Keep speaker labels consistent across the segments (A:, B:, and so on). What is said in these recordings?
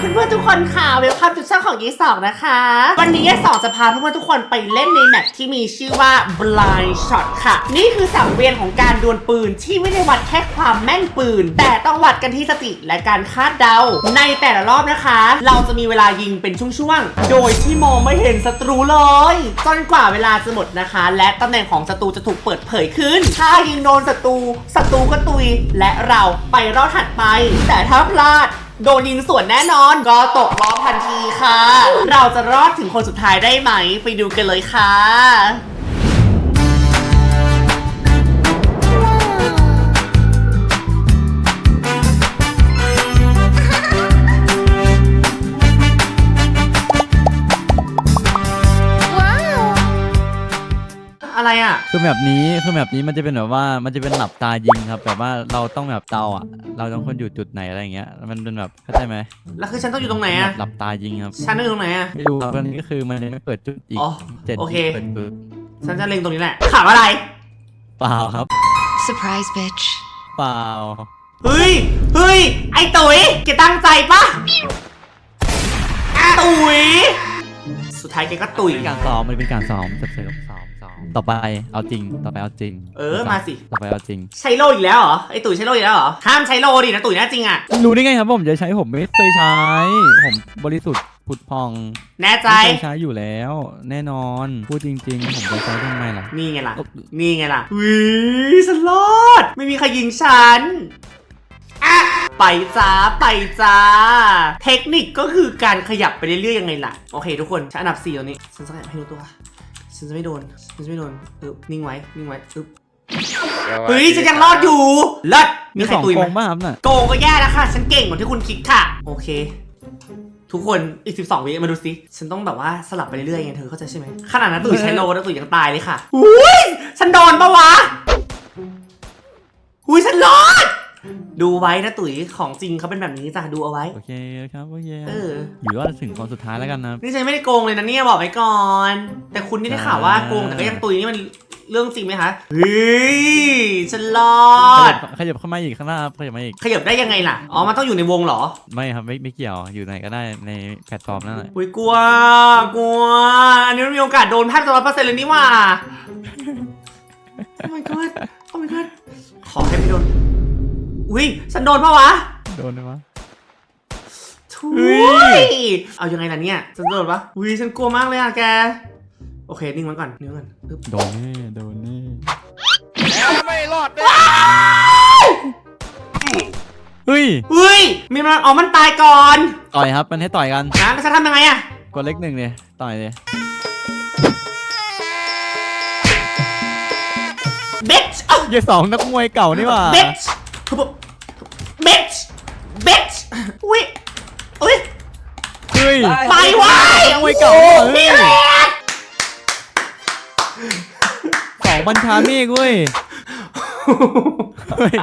A: เพื่อนๆทุกคนค่ะเวลคัมจุดช่องของยี่สองนะคะ วันนี้ยี่สองจะพาเพื่อนๆทุกคนไปเล่นในแมปที่มีชื่อว่า blind shot ค่ะ นี่คือสังเวียนของการดวลปืนที่ไม่ได้วัดแค่ความแม่นปืน แต่ต้องวัดกันที่สติและการคาดเดา ในแต่ละรอบนะคะ เราจะมีเวลายิงเป็นช่วงๆ โดยที่มองไม่เห็นศัตรูเลยจนกว่าเวลาจะหมดนะคะ และตำแหน่งของศัตรูจะถูกเปิดเผยขึ้น ถ้ายิงโดนศัตรูศัตรูก็ตุย และเราไปรอบถัดไป แต่ถ้าพลาด โดนยิงสวนแน่นอน ก็ตกรอบทันทีค่ะ เราจะรอดถึงคนสุดท้ายได้ไหม ไปดูกันเลยค่ะ อะไรอะ
B: คือแบบนี้คือแบบนี้มันจะเป็นแบบว่ามันจะเป็นหลับตายิงครับแบบว่าเราต้องแบบเดาอะ เราต้องคนอยู่จุดไหนอะไรอย่างเงี้ยมันเป็นแบบเข้าใจไหม
A: แล้วคือฉันต้องอยู่ตรงไหนอะ
B: หลับตายิงครับ
A: ฉันต้องอยู่ตรงไหนอะ
B: ไม่รู้ครับวันนี้ก็คือมันยังไม่เปิดจุดอีก
A: อ๋อ
B: เจ็ด
A: โอเค
B: เปิดจุด
A: ฉันจะเล็งตรงนี้แหละถามอะไร
B: เปล่าครับ
C: Surprise, bitch.
B: เปล่า
A: เฮ้ยเฮ้ยไอ้ตุ๋ยแกตั้งใจปะตุ๋ยสุดท้ายแกก็ตุ๋ย
B: เป็นการซ้อมมันเป็นการซ้อมเสริมซ้อมซ้อม ต่อไปเอาจริง ต่อไปเอาจริง
A: เออมาสิ
B: ต่อไปเอาจริง
A: ใช้โลอีกแล้วเหรอไอ้ตุ๋ยใช้โลอีกแล้วเหรอห้ามใช้โลดินะตุ๋ยนะจริงอะ
B: รู้ได้ไงครับผมจะใช้ผมไม่เคยใช้ ผมบริสุทธิ์ผุดพอง
A: แน่ใจ
B: ไม่เคยใช้อยู่แล้ว แน่นอนพูดจริง ๆ ผมจะใช้ทำไมล่ะ
A: นี่ไงล่ะ
B: อุ๊บ
A: นี่ไงล่ะวิฉันรอดไม่มีใครยิงฉันอะไปจ้าไปจ้า เทคนิคก็คือการขยับไปเรื่อยๆยังไงล่ะ โอเคทุกคนฉันอันดับ4ตรงนี้ฉันจะขยับให้รู้ตัว ฉันจะไม่โดนฉันจะไม่โดนอึ๊บนิ่งไว้นิ่งไว้อึ๊บเฮ้ยฉันยังรอดอยู่เลิศมี
B: มี
A: ใคร
B: สอง
A: ตุย
B: โก
A: ไหม
B: งบ้างครับน่ะ
A: โกงก็แย่แล้วค่ะ ฉันเก่งกว่าที่คุณคิดค่ะ โอเค ทุกคนอีก 12 วิมาดูสิฉันต้องแบบว่าสลับไปเรื่อยๆไงเธอเข้าใจใช่ไหมขนาดนั้นตุ๋ยใช้โลนะตุ๋ยยังตายเลยค่ะอุ้ยฉันโดนปะวะอุ้ยฉันรอด ดูไว้นะตุ๋ยของจริงเขาเป็นแบบนี้จ้ะดูเอาไว้
B: โอเคครับโอเค
A: เออ
B: อยู่ว่าถึงคนสุดท้ายแล้วกันนะ
A: นี่ฉันไม่ได้โกงเลยนะเนี่ยบอกไว้ก่อน แต่คุณนี่ได้ข่าวว่าโกงแต่ก็ยังตุยนี่มันเรื่องจริงไหมคะเฮ้ยฉันรอ
B: ขยั
A: ด
B: บขยับเข้ามาอีกข้างหน้าครับขยับมาอีก
A: ขยับได้ยังไงล่ะ อ๋อ มันต้องอยู่ในวงเหรอ
B: ไม่ครับไม่ไม่เกี่ยวอยู่ไหนก็ได้ในแพลตฟอร์มนั่นแหละ
A: อุ้ยกลัว กลัว อันนี้มันมีโอกาสโดนแทบจะร้อยเปอร์เซ็นต์เลยนี่หว่า โอ้ my god โอ้ my god ขอให้ไม่โดน อุ้ยฉันโดนปะวะ
B: โดนไหมวะ
A: ทุ
B: เฮ้
A: ย
B: ย
A: เอายังไงล่ะเนี่ยฉันโดนปะอุ้ยฉันกลัวมากเลยอะแก โอเค นิ่งไว้ก่อนนิ่งไว้ก่อนปึ๊บ
B: โดนแน่โดนแน่
D: ไม่รอดแน่
B: เฮ้ย
A: อุ้ยมีมันอ๋อมันตายก่อน
B: ต่อยครับมันให้ต่อยกัน
A: นะแล้วฉันทำยังไงอะ
B: กดเล็กหนึ่งเลยต่อยเลย
A: bitch เอ้า
B: เยสองนักมวยเก่านี่หว่า
A: bitch คือแบบ bitch bitch อุ้ยอุ้ย
B: เฮ้ ย
A: ไปไว้
B: นักมวยเก่านี่หว่าเฮ้
A: พี่
B: ย
A: แรก
B: สองบัญชาเมฆเว้ยเฮ้ย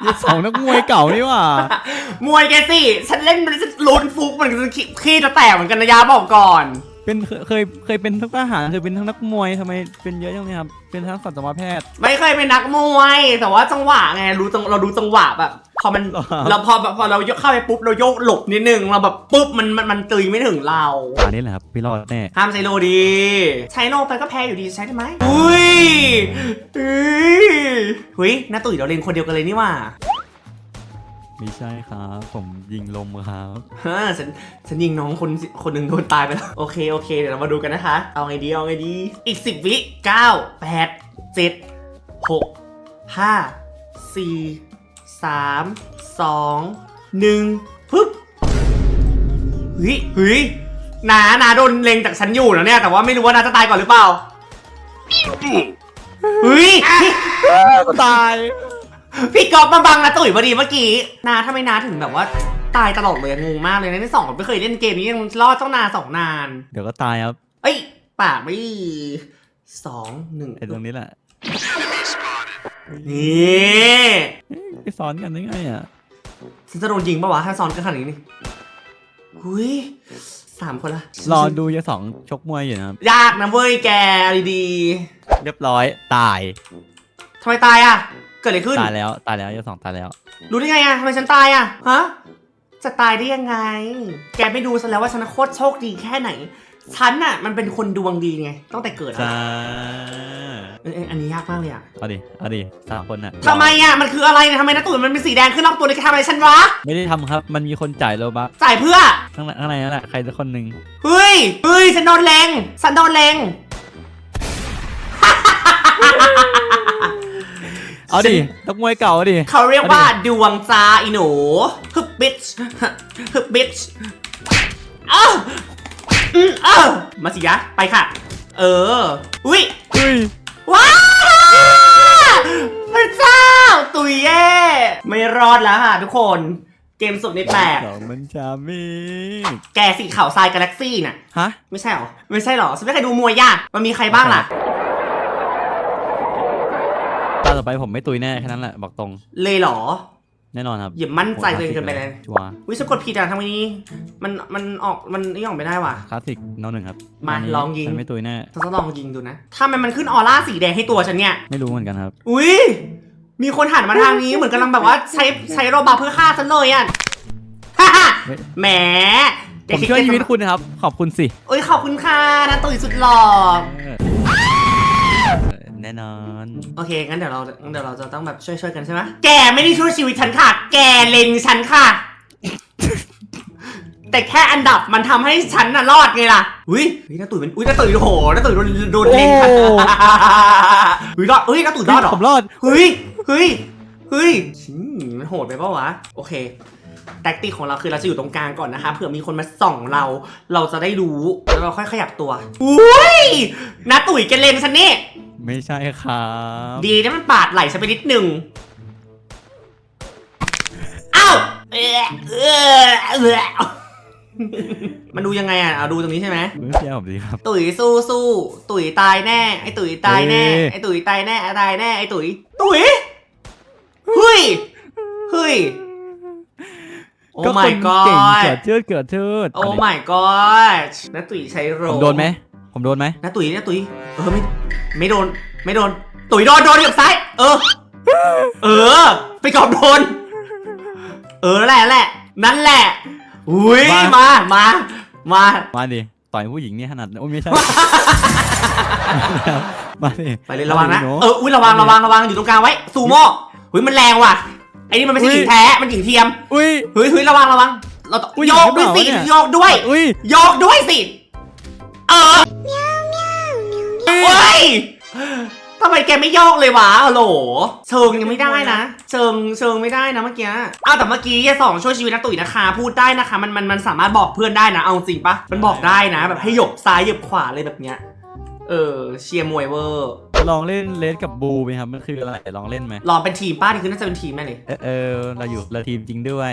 B: เยสองนักมวยเก่านี่หว่า
A: มวยแกสิฉันเล่นมันจะลุ้นฟุกมันจะขี้ขี้จะแตกเหมือนกันนะยาบอกก่อน
B: เป็นเคยเคยเคยเป็นทั้งทหารเคยเป็นทั้งนักมวยทำไมเป็นเยอะจังเลยครับ เป็นทั้งสัตวแพทย์
A: ไม่เคยเป็นนักมวย แต่ว่าจังหวะไงรู้จังเรารู้จังหวะแบบพอมัน
B: หรอ
A: เราพอพอเรายกเข้าไปปุ๊บเราโยกหลบนิดนึงเราแบบปุ๊บมันมันมันตึยไม่ถึงเรา
B: อันนี้แหละครับพี่รอดแน่
A: ห้ามใช้โลดีใช้โลไปก็แพ้อยู่ดีใช้ได้ไหมอุ้ยอุ้ยหุยน้าตุ๋ยเราเล่นคนเดียวกันเลยนี่หว่า
B: ไม่ใช่ครับผมยิงลมครับ
A: ฮะฉันฉันยิงน้องคนคนหนึ่งโดนตายไปแล้ว โอเคโอเคเดี๋ยวเรามาดูกันนะคะ เอาไงดีเอาไงดี อีกสิบวิเก้าแปดเจ็ดหกห้าสี่สามสองหนึ่งปึ๊บเฮ้ยเฮ้ยนานาโดนเล็งจากฉันอยู่แล้วเนี่ย แต่ว่าไม่รู้ว่านาจะตายก่อนหรือเปล่าเฮ้ยพี่
B: ตาย
A: พี่กอฟมาบังนะตุ๋ยพอดีเมื่อกี้นาทำไมนาถึงแบบว่าตายตลอดเลยงงมากเลยนะที่สองคนไม่เคยเล่นเกมนี้ยังรอดต้องนานสองนาน
B: เดี๋ยวก็ตายครับ
A: เอ้ยปากไม่สองหนึ่ง
B: ไอ้ตรงนี้แหละ
A: นี่
B: เอ๊ะไปซ้อนกันได้ไงอะ
A: ฉันจะโดนยิงปะวะถ้าซ้อนกันขนาดนี้นี่หุยสามคนละ
B: รอดูยายสองชกมวยอยู่นะครับ
A: ยากนะเว้ยแกเอาดี
B: เรียบร้อยตาย
A: ๆทำไมตายอะเกิดอะไรขึ้น
B: ตายแล้วตายแล้วยายสองตายแล้ว
A: รู้ได้ไงอะทำไมฉันตายอะฮะ จะตายได้ยังไง แกไม่ดูซะแล้วว่าฉันโคตรโชคดีแค่ไหน ฉันน่ะมันเป็นคนดวงดีไง ตั้งแต่เกิดอะ
B: จ้า
A: เอยเอยอันนี้ยากมากเลยอะ
B: เอาดิเอาดิสามคนน่ะ
A: ทำไมอะมันคืออะไรเนี่ยทำไมหน้าตูดมันเป็นสีแดงขึ้นรอบตัวนี่แกทำอะไรฉันวะ
B: ไม่ได้ทำครับ มันมีคนจ่ายโลบัค
A: จ่ายเพื่อ
B: ข้างในข้างในนั่นแหละใครสักคนหนึ่ง
A: เฮ้ย เฮ้ย ฉันโดนเลงฉันโดนเลง
B: เอาดินักมวยเก่าเอาดิ
A: เขาเรียกว่าดวงจ้าอีหนูฮึบบิชฮึบบิชอ้าวอืมอ้าวมาสิยะ ไปค่ะ เออ อุ้ย
B: อุ้ย
A: ว้าวพระเจ้า ตุยเย่ไม่รอดแล้วค่ะทุกคน เกมสุดในแปลก
B: สองมันชามิก
A: แกสีขาวทรายกาแล็กซี่น่ะ
B: ฮะ
A: ไม่ใช่หรอ ไม่ใช่หรอฉันไม่เคยดูมวยยากมันมีใครบ้างล่ะ
B: ตาต่อไปผมไม่ตุยแน่แค่นั้นแหละบอกตรง
A: เลยเหรอ
B: แน่นอนครับ
A: อย่ามั่นใจตัวเองเกินไปเลย
B: ชัวร์
A: วิสะกดผิดอะทำไมนี้ มันมันออกมันนี่ออกไม่ได้ว่ะ
B: คลาสสิกโนหนึ่งครับ
A: มา
B: อันนี้
A: ลองยิง
B: ฉันไม่ตุยแน่
A: ฉันจะลองยิงดูนะถ้ามันมันขึ้นออร่าสีแดงให้ตัวฉันเนี่ย
B: ไม่รู้เหมือนกันครับ
A: อุ้ยมีคนหันมาทางนี้เหมือนกำลังแบบว่าใช้ใช้โรบอทเพื่อฆ่าฉันเลยอะฮ่าฮ่า
B: ไม่
A: แหม
B: ผมช่วยชีวิตคุณนะครับ ขอบคุณสิ
A: โอ้ยขอบคุณค่ะนะตุ๋ยสุดหล่อ
B: เออ แน่นอน
A: โอเค งั้นเดี๋ยวเรางั้นเดี๋ยวเราจะต้องแบบช่วยช่วยกันใช่ไหมแกไม่ได้ช่วยชีวิตฉันค่ะ แกเล็งฉันค่ะ แต่แค่อันดับมันทำให้ฉันน่ะรอดไงล่ะ อุ้ยอุ้ยน้าตุ๋ยเป็น อุ้ยน้าตุ๋ยโอ้โหน้าตุ๋ยโดนโดนเล็งค่ะอุ้ยรอดเฮ้ยน้าตุ๋ยรอดเหรอ
B: ผมรอด
A: เฮ้ย เฮ้ย เฮ้ยชิมมันโหดไปเปล่าวะ โอเค แท็กติกของเราคือเราจะอยู่ตรงกลางก่อนนะคะเผื่อมีคนมาส่องเรา เราจะได้รู้แล้วเราค่อยขยับตัวอุ้ยนาตุ๋ยแกเลนฉันนี่
B: ไม่ใช่ครับ
A: ดีนะมันปาดไหลฉันไปนิดหนึ่งอ้าวเออเออเออมันดูยังไงอะเอาดูตรงนี้ใช่ไหม
B: ไม่ใช่ผมดีครับ
A: ตุ๋ยสู้สู้ตุ๋ยตายแน่ ไอ้ตุ๋ยตายแน่
B: เอ้ย
A: ไอ้ตุ๋ยตายแน่ตายแน่ไอ้ตุ๋ยตุ๋ยเฮ้ยเฮ้ยโอ้
B: ก็
A: my
B: คนเก่ง
A: god
B: เกิดเชิดเกิดเชิด
A: โอ้ my god น้าตุ๋ยใช้โร
B: ผมโดนไหมผมโดนไหม
A: น้าตุ๋ยน้าตุ๋ยเออไม่ไม่โดนไม่โดน ตุ๋ยโดนโดนเหยียบซ้าย เออ เออ ไปกอบโดน เออนั่นแหละนั่นแหละ นั่นแหละ อุ้ยมา มา มา
B: มาดิต่อยผู้หญิงนี่ขนาดโอ้ยไม่ใช่ มาดิ
A: ไปเลยระวังนะ
B: มาดิห
A: เออ อุ้ยระวังระวังระวังอยู่ตรงกลางไว้ซูโม่อุ้ยมันแรงว่ะ ไอ้นี่มันไม่ใช่
B: อุ๊
A: ห
B: ย
A: ญิงแท้มันหญิงเทียม
B: อุ้ย
A: เฮ้ยเฮ้ยระวังระวัง เราต้อง
B: อุ๊ย
A: โยกด้วยสิ
B: หญิงหรือเปล่าเนี่ย
A: โยกด้วย
B: อุ้ย
A: โยกด้วยสิ เออเฮ้ยทำไมแกไม่โยกเลยวะฮัลโหลเชิงยังไม่ได้นะเชิงเชิงไม่ได้นะเมื่อกี้อ้าวแต่เมื่อกี้สองช่วยชีวิตนักตุ๋ยนะคะ พูดได้นะคะ มันมันมันสามารถบอกเพื่อนได้นะ เอาจริงปะมันบอกได้นะ แบบให้หยบซ้ายหยบขวาเลยแบบเนี้ย เออเชียร์มวยเวอร์
B: ลองเล่นเลสกับบูไหมครับ มันคืออะไรลองเล่นไหม
A: ลองเป็นทีมป้านี่คือน่าจะเป็นทีมแน่เลย
B: เออเออเราอยู่เราทีมจริงด้วย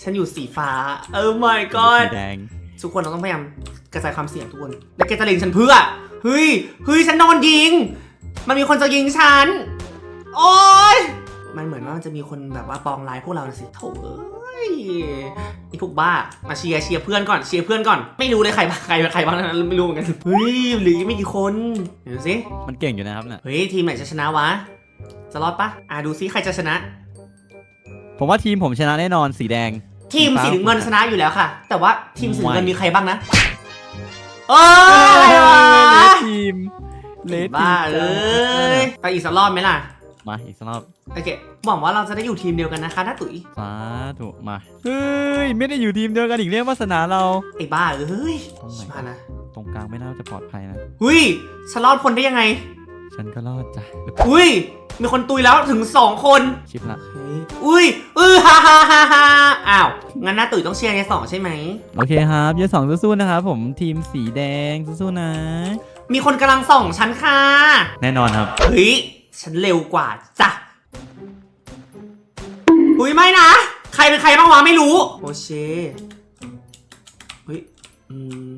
A: ฉันอยู่สีฟ้า เออ my god
B: สีแดง
A: ทุกคนเราต้องพยายามกระจายความเสี่ยงทุกคนแล้วแกจะเล็งฉันเพื่อ เฮ้ย เฮ้ย ฉันโดนยิง มันมีคนจะยิงฉัน โอ๊ย มันเหมือนว่ามันจะมีคนแบบว่าปองร้ายพวกเราน่ะสิโถเอ้ ยไอพวกบ้า มาเชียร์เชียร์เพื่อนก่อนเชียร์เพื่อนก่อน ไม่รู้เลยใครบ้างใครใครบ้างนั้นไม่รู้เหมือนกันเฮ้ยเหรือไม่กี่คนเดี๋ยวดูสิ
B: มันเก่งอยู่นะครับเนี่ย
A: เฮ้ยทีมไหนจะชนะวะจะรอดปะอะดูซิใครจะชนะ
B: ผมว่าทีมผมชนะแน่นอนสีแดง
A: ทีมสีน้ำเงินชนะอยู่แล้วค่ะ แต่ว่าทีมสีน้ำเงิน
B: ไม่
A: มีใครบ้างนะเอ้ยอะไรวะ
B: เลสทีมเลสที
A: บ้ามเอ้ยไปอีกสักรอบไหมล่ะ
B: มาอีกสักรอบ
A: โอเคหวังว่าเราจะได้อยู่ทีมเดียวกันนะคะน้าตุ๋ย
B: สาธุมาเฮ้ยไม่ได้อยู่ทีมเดียวกันอีกเรียกวาสนาเรา
A: ไอ้บ้าเอ้ย
B: ตรงไหน
A: ชิบหายนะ
B: ตรงกลางไม่น่าจะปลอดภัยนะ
A: หุยฉันรอดพ้นได้ยังไง
B: ฉันก็รอดจ้ะ
A: อุ้ยมีคนตุยแล้วถึงสองคน
B: ชิปละ
A: เฮ้ยอุ้ยอือฮ่าฮ่าฮ่าฮ่าอ้าวงั้นน้าตุ๋ยต้องเชียร์ในสองใช่ไหม
B: โอเคครับเยอะสองสู้ๆนะครับผมทีมสีแดงสู้ๆนะ
A: มีคนกำลังส่องฉันค่ะ
B: แน่นอนครับ
A: เฮ้ย ฉันเร็วกว่าจ้ะอุ้ยไม่นะ ใครเป็นใครบ้างวะไม่รู้ โอเชเฮ้ยอืม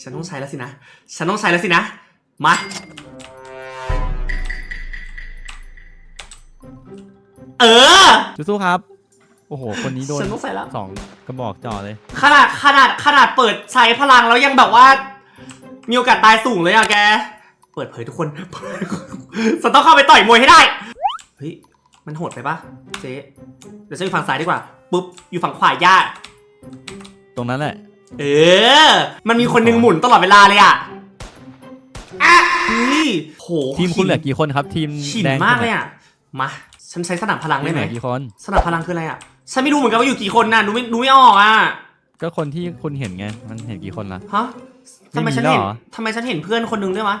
A: ฉันต้องใช้แล้วสินะ ฉันต้องใช้แล้วสินะ มาเออ
B: สู้ๆครับ โอ้โห คนนี้โดน
A: ฉันต้องใส่แล้ว
B: สองกระบอกจ่อเลย
A: ขนาดขนาดขนาดเปิดใช้พลังแล้วยังแบบว่า มีโอกาสตายสูงเลยอะแก เปิดเผยทุกคนฉันต้องเข้าไปต่อยมวยให้ได้ เฮ้ย มันโหดไปปะเจ๊เดี๋ยวฉันไปฝั่งซ้ายดีกว่า ปุ๊บ อยู่ฝั่งขวาย่า
B: ตรงนั้นแหละ
A: เออ มันมีคนหนึงหมุนตลอดเวลาเลยอะอะเฮ้ยโห
B: ทีมคุณเหลือกี่คนครับ ทีม
A: ฉิน
B: แดง
A: มากเลยอะ มา ฉันใช้สนามพลัง
B: ไม่
A: ได้
B: เห
A: ไห
B: ลื
A: ม
B: อกี่คน
A: สนามพลังคืออะไรอะ ฉันไม่รู้เหมือนกันว่าอยู่กี่คนน่ะหนูไม่หนูไม่ออกอะ
B: ก็คนที่คุณเห็นไง มันเห็นกี่คนล่ะ
A: ฮะ ทำไม
B: ไม่มี
A: ฉันเห็น
B: แล้วเหรอ
A: ทำไมฉันเห็นเพื่อนคนหนึงด้วยวะ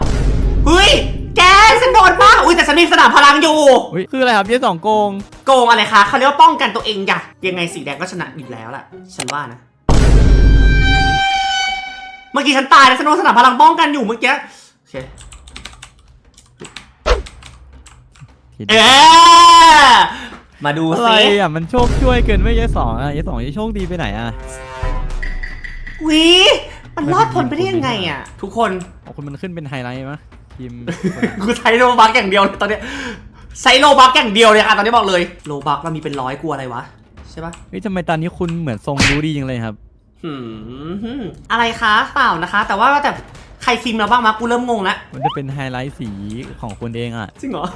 A: เฮ้ย แกฉันโดนป่ะอุ้ยแต่ฉันมีสนามพลังอยู่
B: อุ้ยคืออะไรครับเจ๊สองโกง
A: โกงอะไรคะเขาเรียกว่าป้องกันตัวเองอย่ะยังไงสีแดงก็ชนะอยู่แล้วแหละฉันว่านะ เมื่อกี้ฉันตายแล้วฉันโดนสนามพลังป้องกันอยู่เมื่อกี้โอเค
B: ที
A: เอ
B: เดียว
A: อมาดู
B: อะไร
A: สิ
B: อะมันโชคช่วยเกินไม่เจ๊สองอะเจ๊สองจะโชคดีไปไหนอะ
A: วิ มันรอดพ้นไปได้ยังไงอะ ทุกคน
B: เอาคุณมันขึ้นเป็นไฮไลท์มั้ยทีม
A: กูใช้โลบักอย่างเดียวเลยตอนเนี้ยใช้โลบักอย่างเดียวเลยค่ะตอนนี้บอกเลยโลบักเรามีเป็นร้อยกลัวอะไรวะใช่ปะ
B: เฮ้ยทำไมตอนนี้คุณเหมือนทรงรู้ดีจังเลยครับ
A: หืมอะไรคะเปล่านะคะ แต่ว่าแต่ใครฟิล์มเราบ้างมากูเริ่มงงแล้ว
B: มันจะเป็นไฮไลท์สีของคุณเองอะ
A: จริงเหรอ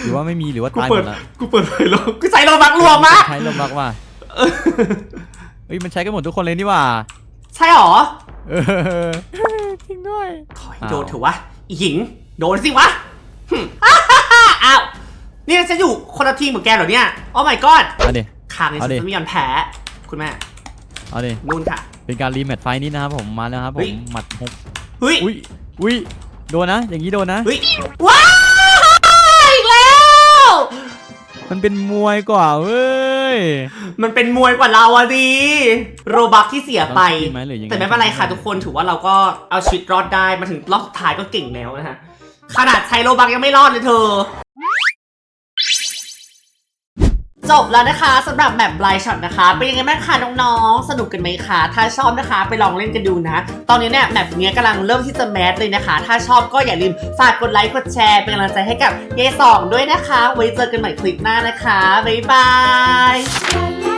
B: หรือว่าไม่มีหรือว่า
A: กู
B: ตายห
A: เปิ
B: ม
A: ด
B: ดละ
A: กูเปิดเผยโลกูใช้โลบักรวมมะ
B: ใช้ลมรักว่ะเฮ้ยมันใช้กันหมดทุกคนเลยนี่หว่า
A: ใช่หรอ
B: เออจริงด้วย
A: ขอให้
B: อ้าว
A: โดนเถอะวะอีหญิง โดนสิวะหึอ้าวนี่ฉันอยู่คนละทีมกับแกเหรอเนี่ย โอ้ my god
B: เอาดิ
A: คางนี้
B: เอา
A: ฉัน
B: ดิ
A: จะไม่ยอมแพ้ คุณแม่
B: เอาดิ
A: นู่นค่ะ
B: เป็นการรีแมตช์ไฟท์นี้นะครับผมมาแล้วครับผ
A: เฮ้
B: ม
A: ย
B: หมัดฮุก
A: เฮ้ย
B: อุ้ยอุ้ยโดนนะ อย่างนี้โดนนะ
A: เฮ้ย ว้าวอีกแล้ว
B: มันเป็นมวยกว่าเว้ย
A: มันเป็นมวยกว่าเราอะดิโรบักที่เสียไป
B: ต้องกินไหมหรือยังไง
A: แต่ไม่เป็นไรค่ะทุกคนถือว่าเราก็เอาชีวิตรอดได้มาถึงรอบสุดท้ายก็เก่งแล้วนะฮะ ขนาดใช้โรบักยังไม่รอดเลยเธอ จบแล้วนะคะสำหรับแบบไลช็อตนะคะ เป็นยังไงบ้างคะน้องๆ สนุกกันไหมคะ ถ้าชอบนะคะ ไปลองเล่นกันดูนะ ตอนนี้เนี่ยแบบนี้กำลังเริ่มที่จะแมสเลยนะคะ ถ้าชอบก็อย่าลืมฝากกดไลค์กดแชร์เป็นกำลังใจให้กับเยสองด้วยนะคะ ไว้เจอกันใหม่คลิปหน้านะคะ บ๊ายบาย
C: La la